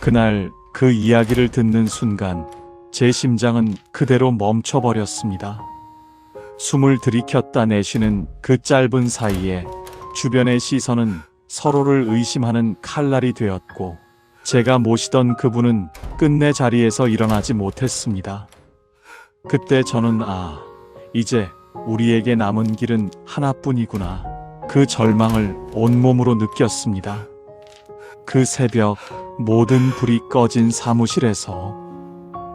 그날 그 이야기를 듣는 순간 제 심장은 그대로 멈춰버렸습니다. 숨을 들이켰다 내쉬는 그 짧은 사이에 주변의 시선은 서로를 의심하는 칼날이 되었고 제가 모시던 그분은 끝내 자리에서 일어나지 못했습니다. 그때 저는 아, 이제 우리에게 남은 길은 하나뿐이구나. 그 절망을 온몸으로 느꼈습니다. 그 새벽 모든 불이 꺼진 사무실에서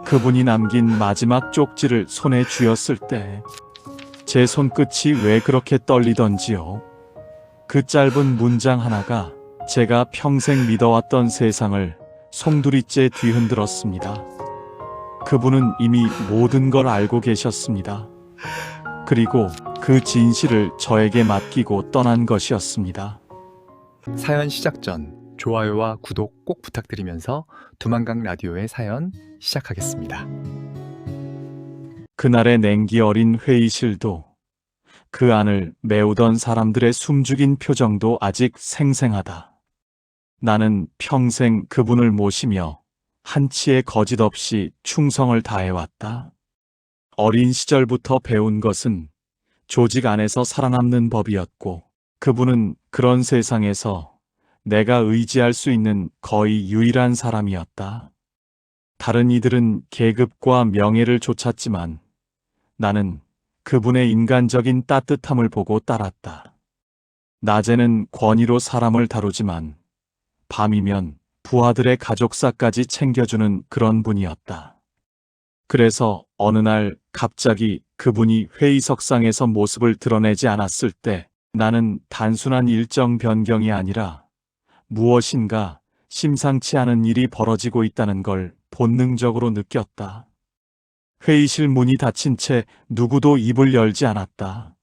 그분이 남긴 마지막 쪽지를 손에 쥐었을 때 제 손끝이 왜 그렇게 떨리던지요. 그 짧은 문장 하나가 제가 평생 믿어왔던 세상을 송두리째 뒤흔들었습니다. 그분은 이미 모든 걸 알고 계셨습니다. 그리고 그 진실을 저에게 맡기고 떠난 것이었습니다. 사연 시작 전 좋아요와 구독 꼭 부탁드리면서 두만강 라디오의 사연 시작하겠습니다. 그날의 냉기 어린 회의실도 그 안을 메우던 사람들의 숨죽인 표정도 아직 생생하다. 나는 평생 그분을 모시며 한치의 거짓 없이 충성을 다해왔다. 어린 시절부터 배운 것은 조직 안에서 살아남는 법이었고 그분은 그런 세상에서 내가 의지할 수 있는 거의 유일한 사람이었다. 다른 이들은 계급과 명예를 쫓았지만 나는 그분의 인간적인 따뜻함을 보고 따랐다. 낮에는 권위로 사람을 다루지만 밤이면 부하들의 가족사까지 챙겨주는 그런 분이었다. 그래서 어느 날 갑자기 그분이 회의석상에서 모습을 드러내지 않았을 때 나는 단순한 일정 변경이 아니라 무엇인가 심상치 않은 일이 벌어지고 있다는 걸 본능적으로 느꼈다. 회의실 문이 닫힌 채 누구도 입을 열지 않았다.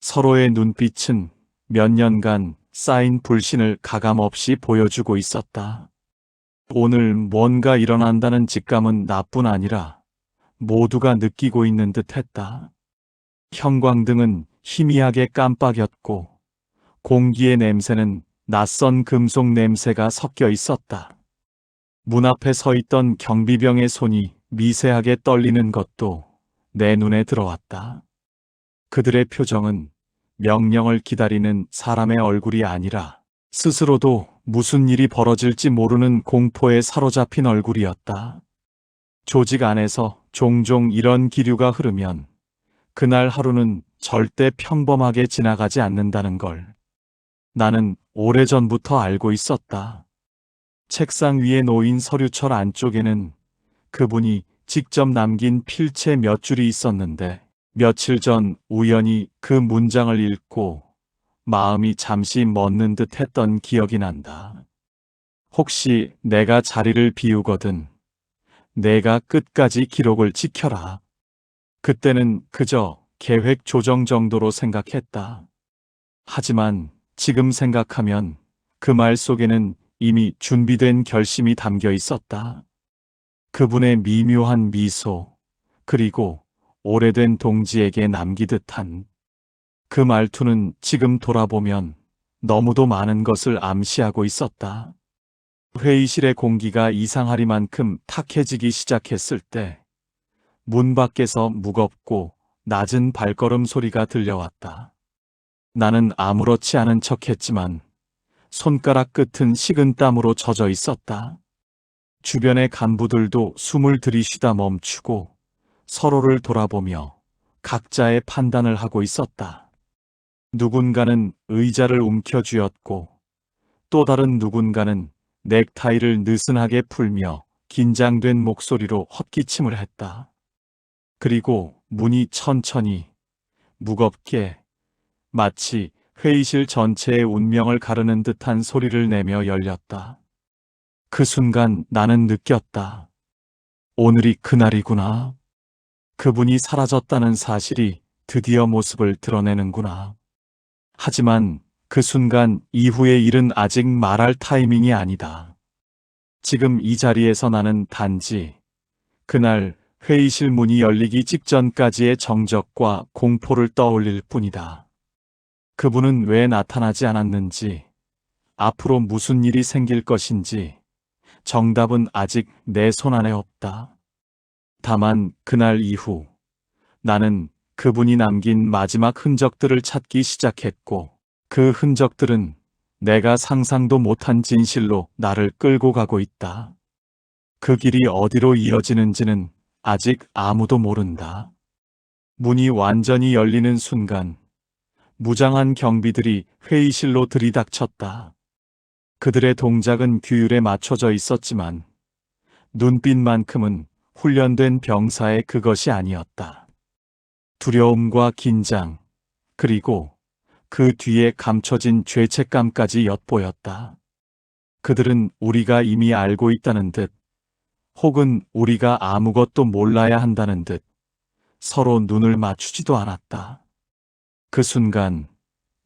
서로의 눈빛은 몇 년간 쌓인 불신을 가감없이 보여주고 있었다. 오늘 뭔가 일어난다는 직감은 나뿐 아니라 모두가 느끼고 있는 듯 했다. 형광등은 희미하게 깜빡였고 공기의 냄새는 낯선 금속 냄새가 섞여 있었다. 문 앞에 서 있던 경비병의 손이 미세하게 떨리는 것도 내 눈에 들어왔다. 그들의 표정은 명령을 기다리는 사람의 얼굴이 아니라 스스로도 무슨 일이 벌어질지 모르는 공포에 사로잡힌 얼굴이었다. 조직 안에서 종종 이런 기류가 흐르면 그날 하루는 절대 평범하게 지나가지 않는다는 걸 나는 오래전부터 알고 있었다. 책상 위에 놓인 서류철 안쪽에는 그분이 직접 남긴 필체 몇 줄이 있었는데 며칠 전 우연히 그 문장을 읽고 마음이 잠시 멎는 듯 했던 기억이 난다. 혹시 내가 자리를 비우거든 내가 끝까지 기록을 지켜라. 그때는 그저 계획 조정 정도로 생각했다. 하지만 지금 생각하면 그 말 속에는 이미 준비된 결심이 담겨 있었다. 그분의 미묘한 미소, 그리고 오래된 동지에게 남기듯 한 그 말투는 지금 돌아보면 너무도 많은 것을 암시하고 있었다. 회의실의 공기가 이상하리만큼 탁해지기 시작했을 때, 문 밖에서 무겁고 낮은 발걸음 소리가 들려왔다. 나는 아무렇지 않은 척 했지만, 손가락 끝은 식은 땀으로 젖어 있었다. 주변의 간부들도 숨을 들이쉬다 멈추고 서로를 돌아보며 각자의 판단을 하고 있었다. 누군가는 의자를 움켜쥐었고 또 다른 누군가는 넥타이를 느슨하게 풀며 긴장된 목소리로 헛기침을 했다. 그리고 문이 천천히 무겁게 마치 회의실 전체의 운명을 가르는 듯한 소리를 내며 열렸다. 그 순간 나는 느꼈다. 오늘이 그날이구나. 그분이 사라졌다는 사실이 드디어 모습을 드러내는구나. 하지만 그 순간 이후의 일은 아직 말할 타이밍이 아니다. 지금 이 자리에서 나는 단지 그날 회의실 문이 열리기 직전까지의 정적과 공포를 떠올릴 뿐이다. 그분은 왜 나타나지 않았는지, 앞으로 무슨 일이 생길 것인지, 정답은 아직 내 손 안에 없다. 다만 그날 이후 나는 그분이 남긴 마지막 흔적들을 찾기 시작했고 그 흔적들은 내가 상상도 못한 진실로 나를 끌고 가고 있다. 그 길이 어디로 이어지는지는 아직 아무도 모른다. 문이 완전히 열리는 순간 무장한 경비들이 회의실로 들이닥쳤다. 그들의 동작은 규율에 맞춰져 있었지만 눈빛만큼은 훈련된 병사의 그것이 아니었다. 두려움과 긴장, 그리고 그 뒤에 감춰진 죄책감까지 엿보였다. 그들은 우리가 이미 알고 있다는 듯, 혹은 우리가 아무것도 몰라야 한다는 듯, 서로 눈을 맞추지도 않았다. 그 순간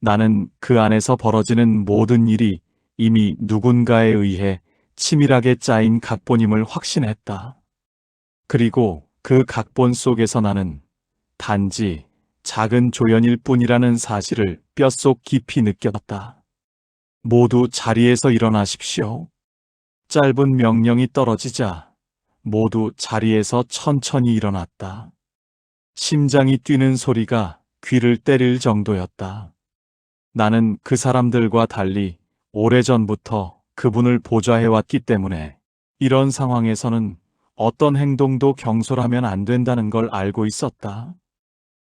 나는 그 안에서 벌어지는 모든 일이 이미 누군가에 의해 치밀하게 짜인 각본임을 확신했다. 그리고 그 각본 속에서 나는 단지 작은 조연일 뿐이라는 사실을 뼛속 깊이 느꼈다. 모두 자리에서 일어나십시오. 짧은 명령이 떨어지자 모두 자리에서 천천히 일어났다. 심장이 뛰는 소리가 귀를 때릴 정도였다. 나는 그 사람들과 달리 오래전부터 그분을 보좌해왔기 때문에 이런 상황에서는 어떤 행동도 경솔하면 안 된다는 걸 알고 있었다.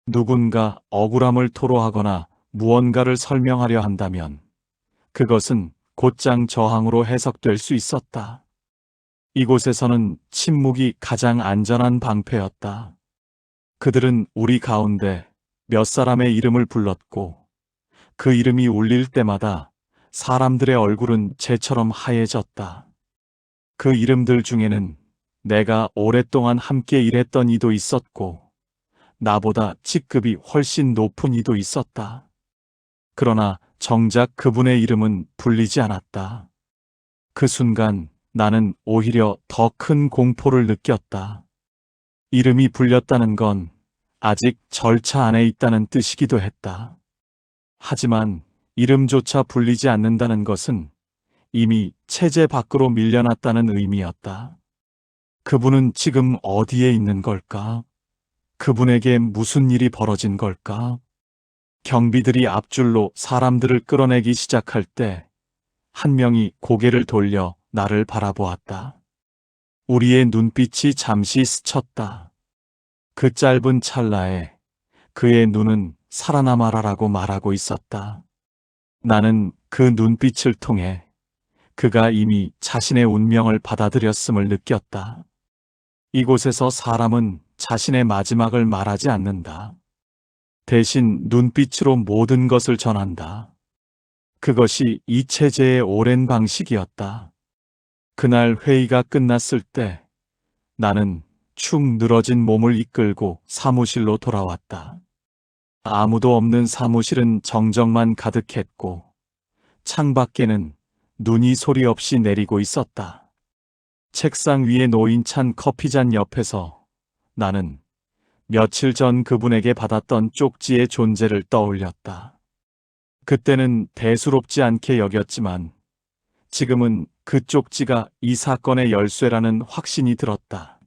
누군가 억울함을 토로하거나 무언가를 설명하려 한다면 그것은 곧장 저항으로 해석될 수 있었다. 이곳에서는 침묵이 가장 안전한 방패였다. 그들은 우리 가운데 몇 사람의 이름을 불렀고 그 이름이 울릴 때마다 사람들의 얼굴은 재처럼 하얘졌다. 그 이름들 중에는 내가 오랫동안 함께 일했던 이도 있었고 나보다 직급이 훨씬 높은 이도 있었다. 그러나 정작 그분의 이름은 불리지 않았다. 그 순간 나는 오히려 더 큰 공포를 느꼈다. 이름이 불렸다는 건 아직 절차 안에 있다는 뜻이기도 했다. 하지만 이름조차 불리지 않는다는 것은 이미 체제 밖으로 밀려났다는 의미였다. 그분은 지금 어디에 있는 걸까? 그분에게 무슨 일이 벌어진 걸까? 경비들이 앞줄로 사람들을 끌어내기 시작할 때 한 명이 고개를 돌려 나를 바라보았다. 우리의 눈빛이 잠시 스쳤다. 그 짧은 찰나에 그의 눈은 살아남아라라고 말하고 있었다. 나는 그 눈빛을 통해 그가 이미 자신의 운명을 받아들였음을 느꼈다. 이곳에서 사람은 자신의 마지막을 말하지 않는다. 대신 눈빛으로 모든 것을 전한다. 그것이 이 체제의 오랜 방식이었다. 그날 회의가 끝났을 때 나는 축 늘어진 몸을 이끌고 사무실로 돌아왔다. 아무도 없는 사무실은 정적만 가득했고 창밖에는 눈이 소리 없이 내리고 있었다. 책상 위에 놓인 찬 커피잔 옆에서 나는 며칠 전 그분에게 받았던 쪽지의 존재를 떠올렸다. 그때는 대수롭지 않게 여겼지만 지금은 그 쪽지가 이 사건의 열쇠라는 확신이 들었다.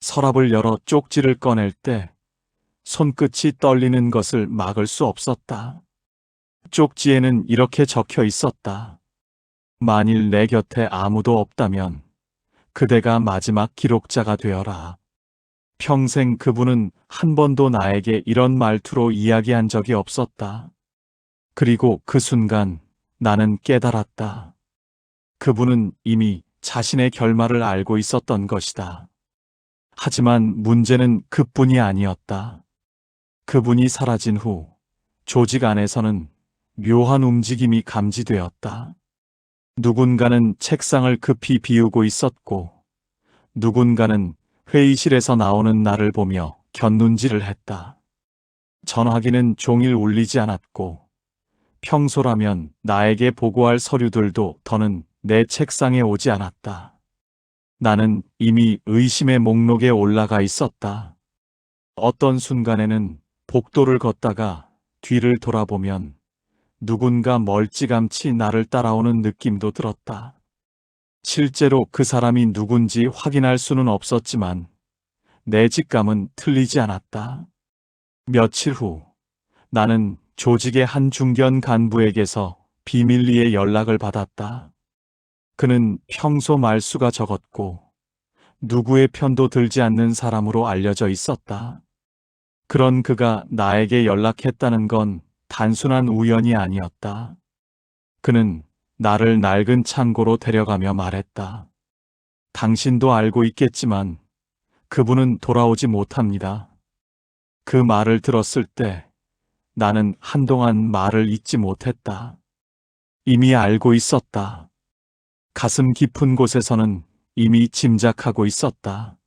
서랍을 열어 쪽지를 꺼낼 때 손끝이 떨리는 것을 막을 수 없었다. 쪽지에는 이렇게 적혀 있었다. 만일 내 곁에 아무도 없다면 그대가 마지막 기록자가 되어라. 평생 그분은 한 번도 나에게 이런 말투로 이야기한 적이 없었다. 그리고 그 순간 나는 깨달았다. 그분은 이미 자신의 결말을 알고 있었던 것이다. 하지만 문제는 그뿐이 아니었다. 그분이 사라진 후 조직 안에서는 묘한 움직임이 감지되었다. 누군가는 책상을 급히 비우고 있었고, 누군가는 회의실에서 나오는 나를 보며 곁눈질을 했다. 전화기는 종일 울리지 않았고, 평소라면 나에게 보고할 서류들도 더는 내 책상에 오지 않았다. 나는 이미 의심의 목록에 올라가 있었다. 어떤 순간에는 복도를 걷다가 뒤를 돌아보면 누군가 멀찌감치 나를 따라오는 느낌도 들었다. 실제로 그 사람이 누군지 확인할 수는 없었지만 내 직감은 틀리지 않았다. 며칠 후 나는 조직의 한 중견 간부에게서 비밀리에 연락을 받았다. 그는 평소 말수가 적었고 누구의 편도 들지 않는 사람으로 알려져 있었다. 그런 그가 나에게 연락했다는 건 단순한 우연이 아니었다. 그는 나를 낡은 창고로 데려가며 말했다. 당신도 알고 있겠지만 그분은 돌아오지 못합니다. 그 말을 들었을 때 나는 한동안 말을 잇지 못했다. 이미 알고 있었다. 가슴 깊은 곳에서는 이미 짐작하고 있었다.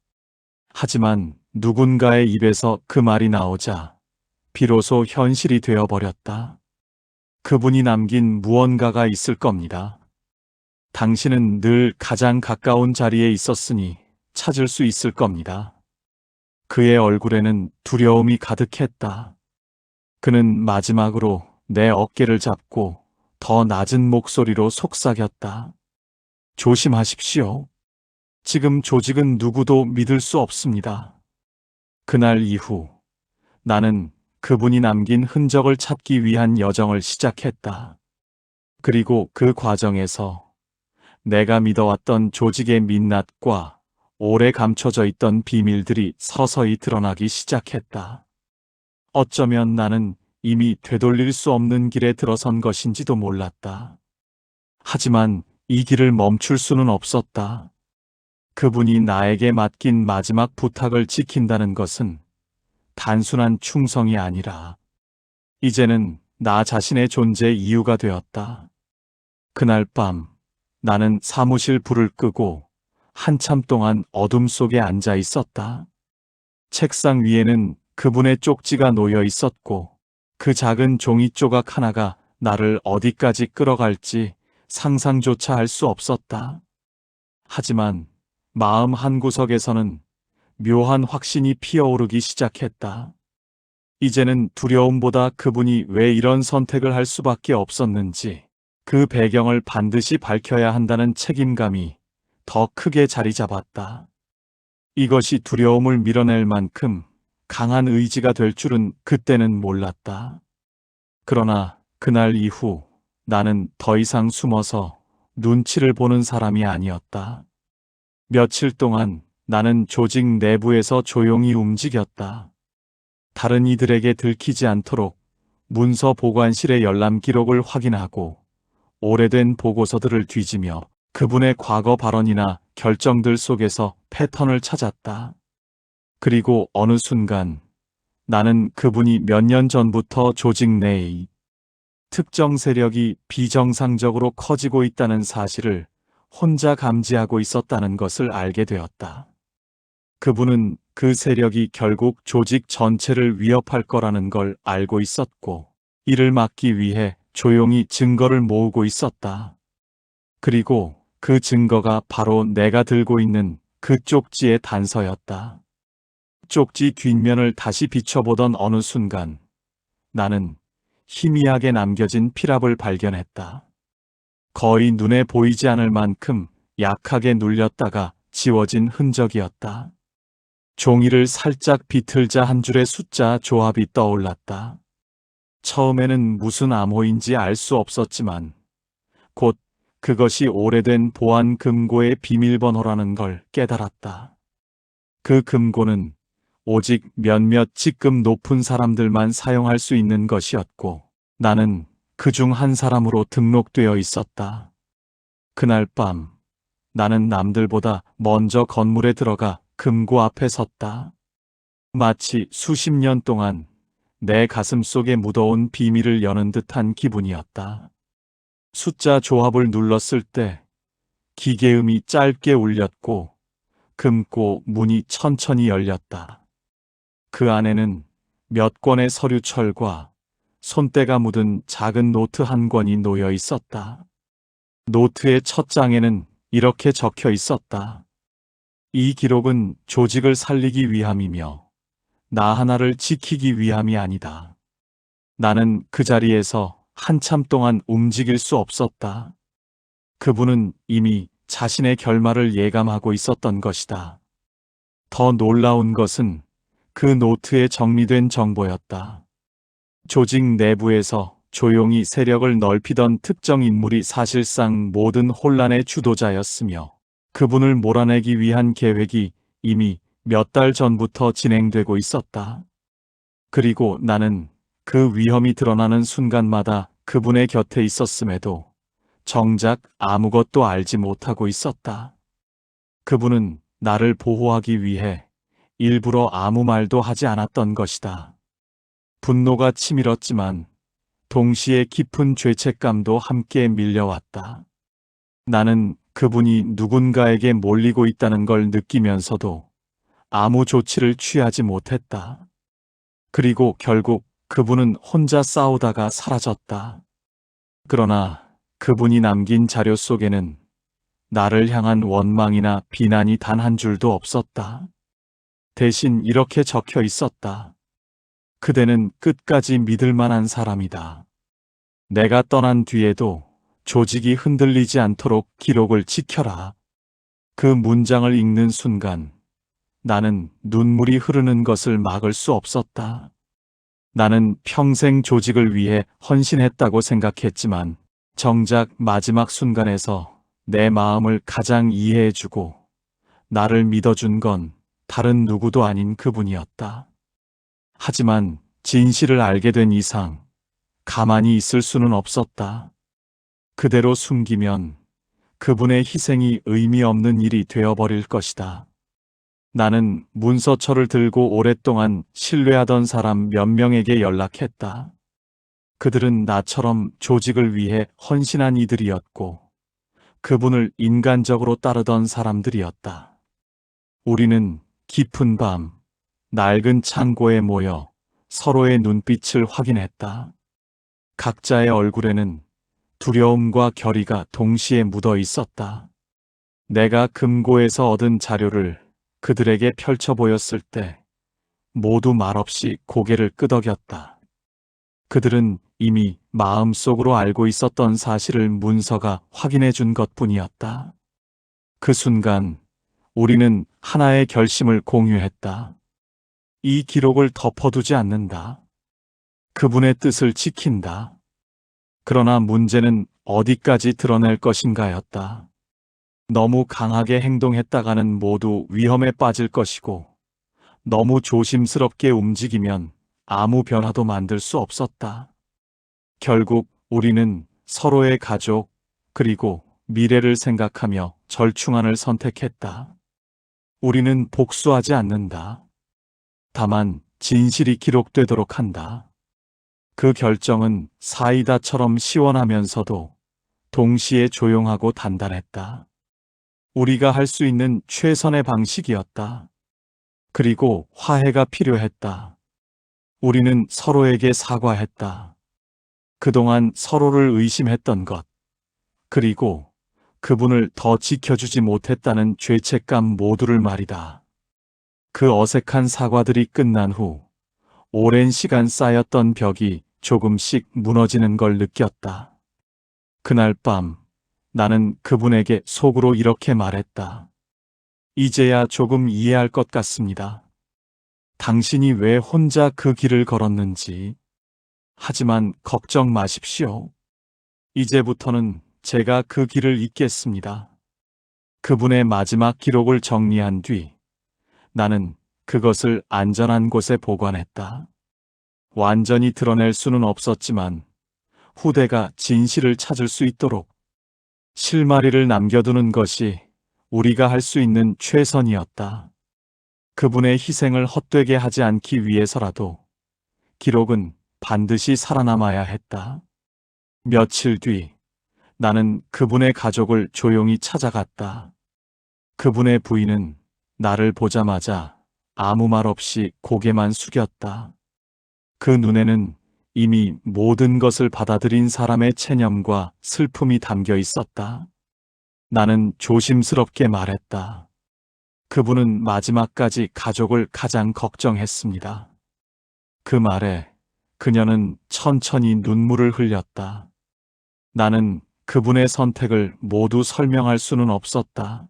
하지만 누군가의 입에서 그 말이 나오자 비로소 현실이 되어버렸다. 그분이 남긴 무언가가 있을 겁니다. 당신은 늘 가장 가까운 자리에 있었으니 찾을 수 있을 겁니다. 그의 얼굴에는 두려움이 가득했다. 그는 마지막으로 내 어깨를 잡고 더 낮은 목소리로 속삭였다. 조심하십시오. 지금 조직은 누구도 믿을 수 없습니다. 그날 이후 나는 그분이 남긴 흔적을 찾기 위한 여정을 시작했다. 그리고 그 과정에서 내가 믿어왔던 조직의 민낯과 오래 감춰져 있던 비밀들이 서서히 드러나기 시작했다. 어쩌면 나는 이미 되돌릴 수 없는 길에 들어선 것인지도 몰랐다. 하지만 이 길을 멈출 수는 없었다. 그분이 나에게 맡긴 마지막 부탁을 지킨다는 것은 단순한 충성이 아니라 이제는 나 자신의 존재 이유가 되었다. 그날 밤 나는 사무실 불을 끄고 한참 동안 어둠 속에 앉아 있었다. 책상 위에는 그분의 쪽지가 놓여 있었고 그 작은 종이 조각 하나가 나를 어디까지 끌어갈지 상상조차 할 수 없었다. 하지만 마음 한구석에서는 묘한 확신이 피어오르기 시작했다. 이제는 두려움보다 그분이 왜 이런 선택을 할 수밖에 없었는지 그 배경을 반드시 밝혀야 한다는 책임감이 더 크게 자리 잡았다. 이것이 두려움을 밀어낼 만큼 강한 의지가 될 줄은 그때는 몰랐다. 그러나 그날 이후 나는 더 이상 숨어서 눈치를 보는 사람이 아니었다. 며칠 동안 나는 조직 내부에서 조용히 움직였다. 다른 이들에게 들키지 않도록 문서 보관실의 열람 기록을 확인하고 오래된 보고서들을 뒤지며 그분의 과거 발언이나 결정들 속에서 패턴을 찾았다. 그리고 어느 순간 나는 그분이 몇 년 전부터 조직 내의 특정 세력이 비정상적으로 커지고 있다는 사실을 혼자 감지하고 있었다는 것을 알게 되었다. 그분은 그 세력이 결국 조직 전체를 위협할 거라는 걸 알고 있었고, 이를 막기 위해 조용히 증거를 모으고 있었다. 그리고 그 증거가 바로 내가 들고 있는 그 쪽지의 단서였다. 쪽지 뒷면을 다시 비춰보던 어느 순간 나는 희미하게 남겨진 피랍을 발견했다. 거의 눈에 보이지 않을 만큼 약하게 눌렸다가 지워진 흔적이었다. 종이를 살짝 비틀자 한 줄의 숫자 조합이 떠올랐다. 처음에는 무슨 암호인지 알 수 없었지만 곧 그것이 오래된 보안 금고의 비밀번호라는 걸 깨달았다. 그 금고는 오직 몇몇 직급 높은 사람들만 사용할 수 있는 것이었고 나는 그 중 한 사람으로 등록되어 있었다. 그날 밤 나는 남들보다 먼저 건물에 들어가 금고 앞에 섰다. 마치 수십 년 동안 내 가슴 속에 묻어온 비밀을 여는 듯한 기분이었다. 숫자 조합을 눌렀을 때 기계음이 짧게 울렸고 금고 문이 천천히 열렸다. 그 안에는 몇 권의 서류철과 손때가 묻은 작은 노트 한 권이 놓여 있었다. 노트의 첫 장에는 이렇게 적혀 있었다. 이 기록은 조직을 살리기 위함이며 나 하나를 지키기 위함이 아니다. 나는 그 자리에서 한참 동안 움직일 수 없었다. 그분은 이미 자신의 결말을 예감하고 있었던 것이다. 더 놀라운 것은 그 노트에 정리된 정보였다. 조직 내부에서 조용히 세력을 넓히던 특정 인물이 사실상 모든 혼란의 주도자였으며 그분을 몰아내기 위한 계획이 이미 몇 달 전부터 진행되고 있었다. 그리고 나는 그 위험이 드러나는 순간마다 그분의 곁에 있었음에도 정작 아무것도 알지 못하고 있었다. 그분은 나를 보호하기 위해 일부러 아무 말도 하지 않았던 것이다. 분노가 치밀었지만 동시에 깊은 죄책감도 함께 밀려왔다. 나는 그분이 누군가에게 몰리고 있다는 걸 느끼면서도 아무 조치를 취하지 못했다. 그리고 결국 그분은 혼자 싸우다가 사라졌다. 그러나 그분이 남긴 자료 속에는 나를 향한 원망이나 비난이 단 한 줄도 없었다. 대신 이렇게 적혀 있었다. 그대는 끝까지 믿을 만한 사람이다. 내가 떠난 뒤에도 조직이 흔들리지 않도록 기록을 지켜라. 그 문장을 읽는 순간 나는 눈물이 흐르는 것을 막을 수 없었다. 나는 평생 조직을 위해 헌신했다고 생각했지만 정작 마지막 순간에서 내 마음을 가장 이해해주고 나를 믿어준 건 다른 누구도 아닌 그분이었다. 하지만 진실을 알게 된 이상 가만히 있을 수는 없었다. 그대로 숨기면 그분의 희생이 의미 없는 일이 되어버릴 것이다. 나는 문서처를 들고 오랫동안 신뢰하던 사람 몇 명에게 연락했다. 그들은 나처럼 조직을 위해 헌신한 이들이었고, 그분을 인간적으로 따르던 사람들이었다. 우리는 깊은 밤, 낡은 창고에 모여 서로의 눈빛을 확인했다. 각자의 얼굴에는 두려움과 결의가 동시에 묻어 있었다. 내가 금고에서 얻은 자료를 그들에게 펼쳐 보였을 때 모두 말없이 고개를 끄덕였다. 그들은 이미 마음속으로 알고 있었던 사실을 문서가 확인해 준 것 뿐이었다. 그 순간 우리는 하나의 결심을 공유했다. 이 기록을 덮어두지 않는다. 그분의 뜻을 지킨다. 그러나 문제는 어디까지 드러낼 것인가였다. 너무 강하게 행동했다가는 모두 위험에 빠질 것이고, 너무 조심스럽게 움직이면 아무 변화도 만들 수 없었다. 결국 우리는 서로의 가족, 그리고 미래를 생각하며 절충안을 선택했다. 우리는 복수하지 않는다. 다만 진실이 기록되도록 한다. 그 결정은 사이다처럼 시원하면서도 동시에 조용하고 단단했다. 우리가 할 수 있는 최선의 방식이었다. 그리고 화해가 필요했다. 우리는 서로에게 사과했다. 그동안 서로를 의심했던 것, 그리고 그분을 더 지켜주지 못했다는 죄책감 모두를 말이다. 그 어색한 사과들이 끝난 후 오랜 시간 쌓였던 벽이 조금씩 무너지는 걸 느꼈다. 그날 밤 나는 그분에게 속으로 이렇게 말했다. 이제야 조금 이해할 것 같습니다. 당신이 왜 혼자 그 길을 걸었는지. 하지만 걱정 마십시오. 이제부터는 제가 그 길을 잇겠습니다. 그분의 마지막 기록을 정리한 뒤 나는 그것을 안전한 곳에 보관했다. 완전히 드러낼 수는 없었지만 후대가 진실을 찾을 수 있도록 실마리를 남겨두는 것이 우리가 할 수 있는 최선이었다. 그분의 희생을 헛되게 하지 않기 위해서라도 기록은 반드시 살아남아야 했다. 며칠 뒤 나는 그분의 가족을 조용히 찾아갔다. 그분의 부인은 나를 보자마자 아무 말 없이 고개만 숙였다. 그 눈에는 이미 모든 것을 받아들인 사람의 체념과 슬픔이 담겨 있었다. 나는 조심스럽게 말했다. 그분은 마지막까지 가족을 가장 걱정했습니다. 그 말에 그녀는 천천히 눈물을 흘렸다. 나는 그분의 선택을 모두 설명할 수는 없었다.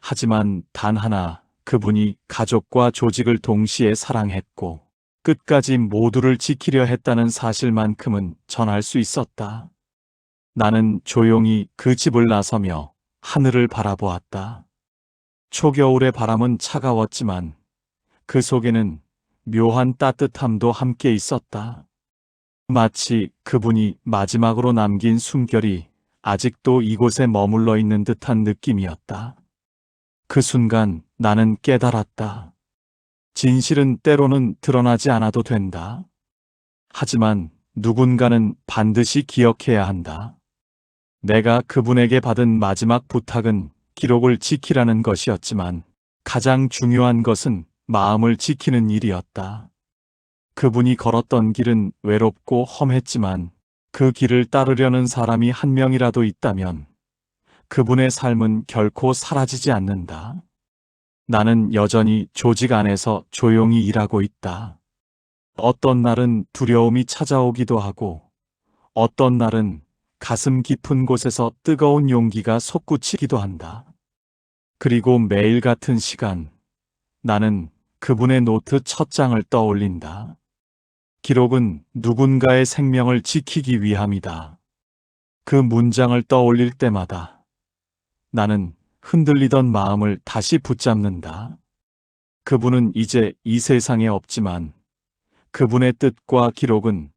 하지만 단 하나 그분이 가족과 조직을 동시에 사랑했고 끝까지 모두를 지키려 했다는 사실만큼은 전할 수 있었다. 나는 조용히 그 집을 나서며 하늘을 바라보았다. 초겨울의 바람은 차가웠지만 그 속에는 묘한 따뜻함도 함께 있었다. 마치 그분이 마지막으로 남긴 숨결이 아직도 이곳에 머물러 있는 듯한 느낌이었다. 그 순간 나는 깨달았다. 진실은 때로는 드러나지 않아도 된다. 하지만 누군가는 반드시 기억해야 한다. 내가 그분에게 받은 마지막 부탁은 기록을 지키라는 것이었지만 가장 중요한 것은 마음을 지키는 일이었다. 그분이 걸었던 길은 외롭고 험했지만 그 길을 따르려는 사람이 한 명이라도 있다면 그분의 삶은 결코 사라지지 않는다. 나는 여전히 조직 안에서 조용히 일하고 있다. 어떤 날은 두려움이 찾아오기도 하고 어떤 날은 가슴 깊은 곳에서 뜨거운 용기가 솟구치기도 한다. 그리고 매일 같은 시간 나는 그분의 노트 첫 장을 떠올린다. 기록은 누군가의 생명을 지키기 위함이다. 그 문장을 떠올릴 때마다 나는 흔들리던 마음을 다시 붙잡는다. 그분은 이제 이 세상에 없지만 그분의 뜻과 기록은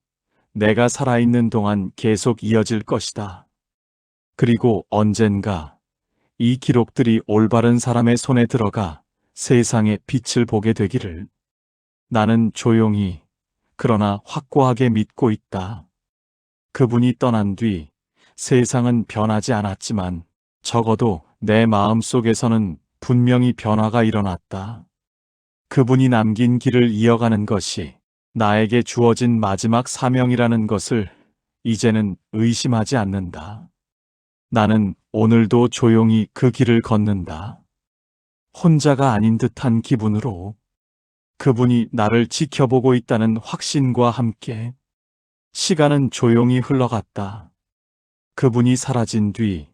내가 살아있는 동안 계속 이어질 것이다. 그리고 언젠가 이 기록들이 올바른 사람의 손에 들어가 세상의 빛을 보게 되기를 나는 조용히 그러나 확고하게 믿고 있다. 그분이 떠난 뒤 세상은 변하지 않았지만 적어도 내 마음 속에서는 분명히 변화가 일어났다. 그분이 남긴 길을 이어가는 것이 나에게 주어진 마지막 사명이라는 것을 이제는 의심하지 않는다. 나는 오늘도 조용히 그 길을 걷는다. 혼자가 아닌 듯한 기분으로 그분이 나를 지켜보고 있다는 확신과 함께 시간은 조용히 흘러갔다. 그분이 사라진 뒤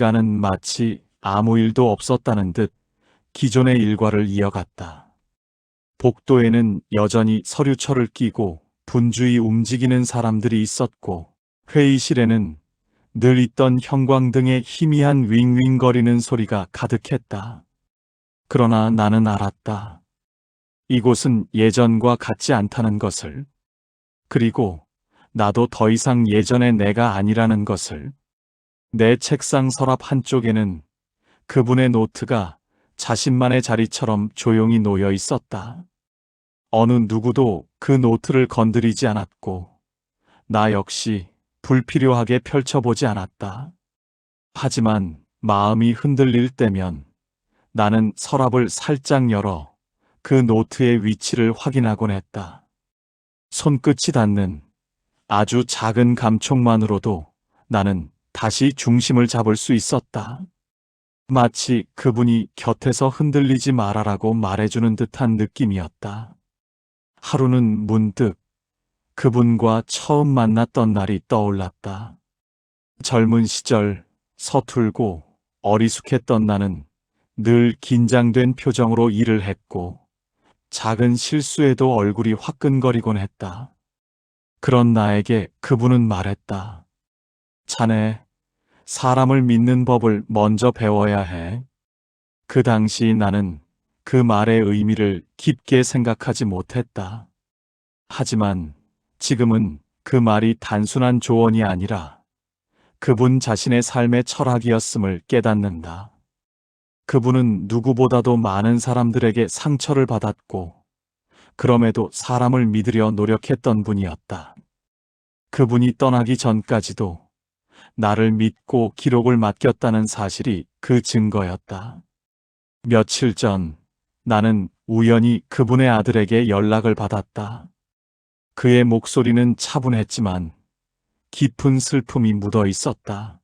안은 마치 아무 일도 없었다는 듯 기존의 일과를 이어갔다. 복도에는 여전히 서류철을 끼고 분주히 움직이는 사람들이 있었고 회의실에는 늘 있던 형광등의 희미한 윙윙거리는 소리가 가득했다. 그러나 나는 알았다. 이곳은 예전과 같지 않다는 것을. 그리고 나도 더 이상 예전의 내가 아니라는 것을. 내 책상 서랍 한쪽에는 그분의 노트가 자신만의 자리처럼 조용히 놓여 있었다. 어느 누구도 그 노트를 건드리지 않았고, 나 역시 불필요하게 펼쳐보지 않았다. 하지만 마음이 흔들릴 때면 나는 서랍을 살짝 열어 그 노트의 위치를 확인하곤 했다. 손끝이 닿는 아주 작은 감촉만으로도 나는 다시 중심을 잡을 수 있었다. 마치 그분이 곁에서 흔들리지 말아라고 말해주는 듯한 느낌이었다. 하루는 문득 그분과 처음 만났던 날이 떠올랐다. 젊은 시절 서툴고 어리숙했던 나는 늘 긴장된 표정으로 일을 했고 작은 실수에도 얼굴이 화끈거리곤 했다. 그런 나에게 그분은 말했다. 자네, 사람을 믿는 법을 먼저 배워야 해. 그 당시 나는 그 말의 의미를 깊게 생각하지 못했다. 하지만 지금은 그 말이 단순한 조언이 아니라 그분 자신의 삶의 철학이었음을 깨닫는다. 그분은 누구보다도 많은 사람들에게 상처를 받았고, 그럼에도 사람을 믿으려 노력했던 분이었다. 그분이 떠나기 전까지도 나를 믿고 기록을 맡겼다는 사실이 그 증거였다. 며칠 전 나는 우연히 그분의 아들에게 연락을 받았다. 그의 목소리는 차분했지만 깊은 슬픔이 묻어 있었다.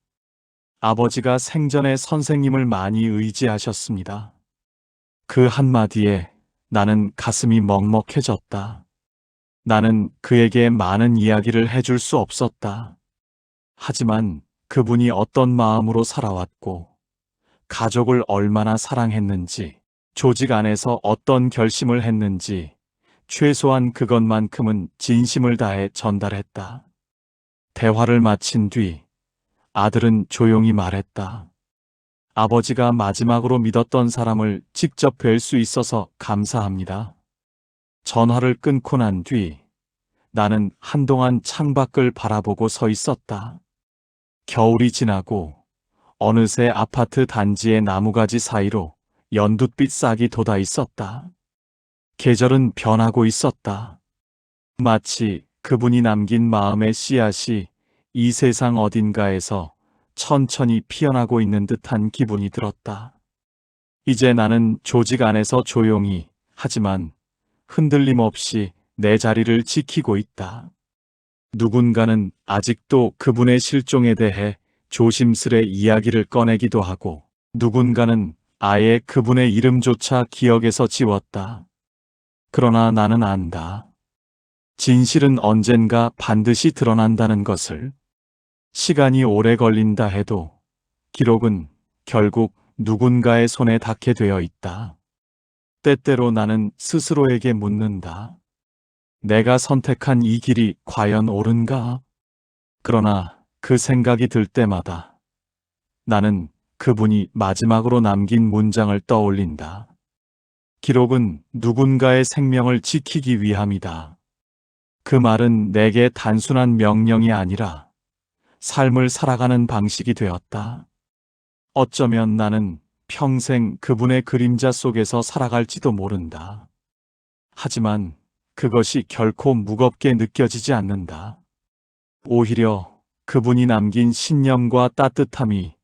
아버지가 생전에 선생님을 많이 의지하셨습니다. 그 한마디에 나는 가슴이 먹먹해졌다. 나는 그에게 많은 이야기를 해줄 수 없었다. 하지만 그분이 어떤 마음으로 살아왔고, 가족을 얼마나 사랑했는지, 조직 안에서 어떤 결심을 했는지, 최소한 그것만큼은 진심을 다해 전달했다. 대화를 마친 뒤 아들은 조용히 말했다. 아버지가 마지막으로 믿었던 사람을 직접 뵐 수 있어서 감사합니다. 전화를 끊고 난 뒤 나는 한동안 창밖을 바라보고 서 있었다. 겨울이 지나고 어느새 아파트 단지의 나무가지 사이로 연두빛 싹이 돋아 있었다. 계절은 변하고 있었다. 마치 그분이 남긴 마음의 씨앗이 이 세상 어딘가에서 천천히 피어나고 있는 듯한 기분이 들었다. 이제 나는 조직 안에서 조용히 하지만 흔들림 없이 내 자리를 지키고 있다. 누군가는 아직도 그분의 실종에 대해 조심스레 이야기를 꺼내기도 하고 누군가는 아예 그분의 이름조차 기억에서 지웠다. 그러나 나는 안다. 진실은 언젠가 반드시 드러난다는 것을. 시간이 오래 걸린다 해도 기록은 결국 누군가의 손에 닿게 되어 있다. 때때로 나는 스스로에게 묻는다. 내가 선택한 이 길이 과연 옳은가? 그러나 그 생각이 들 때마다 나는 그분이 마지막으로 남긴 문장을 떠올린다. 기록은 누군가의 생명을 지키기 위함이다. 그 말은 내게 단순한 명령이 아니라 삶을 살아가는 방식이 되었다. 어쩌면 나는 평생 그분의 그림자 속에서 살아갈지도 모른다. 하지만 그것이 결코 무겁게 느껴지지 않는다. 오히려 그분이 남긴 신념과 따뜻함이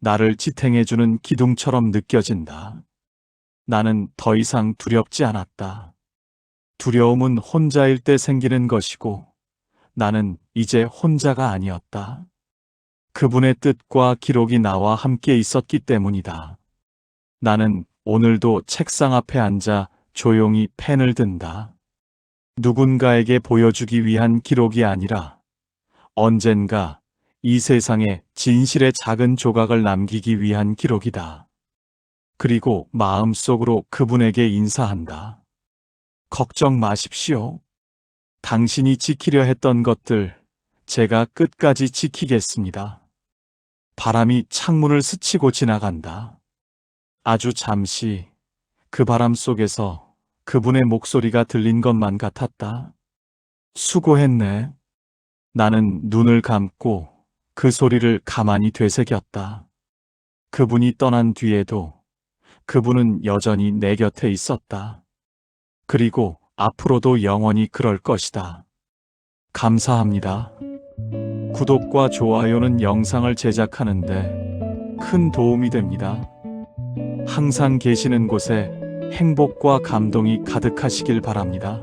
나를 지탱해주는 기둥처럼 느껴진다. 나는 더 이상 두렵지 않았다. 두려움은 혼자일 때 생기는 것이고 나는 이제 혼자가 아니었다. 그분의 뜻과 기록이 나와 함께 있었기 때문이다. 나는 오늘도 책상 앞에 앉아 조용히 펜을 든다. 누군가에게 보여주기 위한 기록이 아니라 언젠가 이 세상에 진실의 작은 조각을 남기기 위한 기록이다. 그리고 마음속으로 그분에게 인사한다. 걱정 마십시오. 당신이 지키려 했던 것들 제가 끝까지 지키겠습니다. 바람이 창문을 스치고 지나간다. 아주 잠시 그 바람 속에서 그분의 목소리가 들린 것만 같았다. 수고했네. 나는 눈을 감고 그 소리를 가만히 되새겼다. 그분이 떠난 뒤에도 그분은 여전히 내 곁에 있었다. 그리고 앞으로도 영원히 그럴 것이다. 감사합니다. 구독과 좋아요는 영상을 제작하는데 큰 도움이 됩니다. 항상 계시는 곳에 행복과 감동이 가득하시길 바랍니다.